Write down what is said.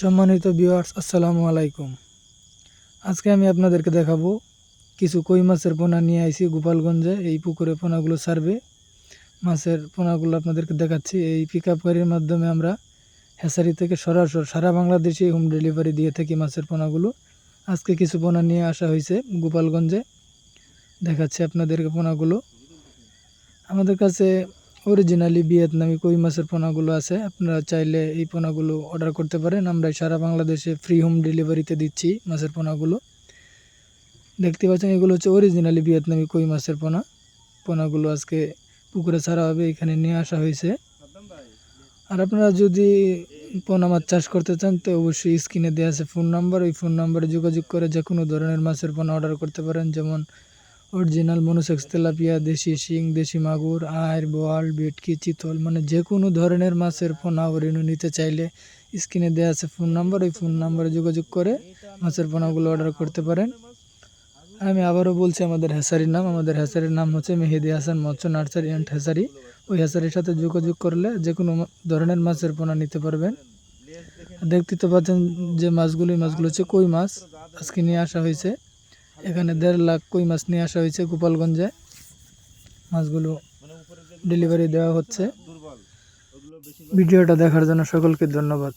সম্মানিত ভিউয়ার্স আসসালামু আলাইকুম। আজকে আমি আপনাদেরকে দেখাবো কিছু কই মাছের পোনা নিয়ে আইছি গোপালগঞ্জে। এই পুকুরে পোনাগুলো ছাড়বে। মাছের পোনাগুলো আপনাদেরকে দেখাচ্ছি। এই পিক আপ গাড়ির মাধ্যমে আমরা হ্যাসারি থেকে সরাসরি সারা বাংলাদেশে হোম ডেলিভারি দিয়ে থাকি মাছের পোনাগুলো। আজকে কিছু পোনা নিয়ে আসা হয়েছে গোপালগঞ্জে। দেখাচ্ছি আপনাদেরকে পোনাগুলো। আমাদের কাছে অরিজিনালি ভিয়েতনামি কই মাছের পোনাগুলো আছে? আপনারা চাইলে এই পোনাগুলো অর্ডার করতে পারেন। আমরা সারা বাংলাদেশে ফ্রি হোম ডেলিভারিতে দিচ্ছি মাছের পোনাগুলো। দেখতে পাচ্ছেন, এগুলো হচ্ছে অরিজিনালি ভিয়েতনামি কই মাছের পোনা। পোনাগুলো আজকে পুকুরে ছাড়া হবে, এখানে নিয়ে আসা হয়েছে। আর আপনারা যদি পোনা মাছ চাষ করতে চান, তো অবশ্যই স্ক্রিনে দেওয়া আছে ফোন নাম্বার ওই ফোন নাম্বারে যোগাযোগ করে যে কোনো ধরনের মাছের পোনা অর্ডার করতে পারেন। যেমন অরিজিনাল মনোসেক্স, তেলাপিয়া, দেশি শিং, দেশি মাগুর আয়ের বোয়াল বেটকি চিতল মানে যে কোনো ধরনের মাছের পোনা রেণু নিতে চাইলে স্ক্রিনে দেওয়া আছে ফোন নাম্বার ওই ফোন নাম্বারে যোগাযোগ করে মাছের পোনাগুলো অর্ডার করতে পারেন। আমি আবারও বলছি, আমাদের হ্যাসারির নাম, আমাদের হ্যাসারির নাম হচ্ছে মেহেদি হাসান মৎস্য নার্সারি অ্যান্ড হ্যাসারি। ওই হ্যাসারির সাথে যোগাযোগ করলে যে কোনো ধরনের মাছের পোনা নিতে পারবেন। দেখতে তো পাচ্ছেন যে মাছগুলো মাছগুলো হচ্ছে কই মাছ? আজকে নিয়ে আসা হয়েছে। এখানে দেড় লাখ কই মাছ নিয়ে আসা হয়েছে গোপালগঞ্জে। মাছগুলো ডেলিভারি দেওয়া হচ্ছে। ভিডিওটা দেখার জন্য সকলকে ধন্যবাদ।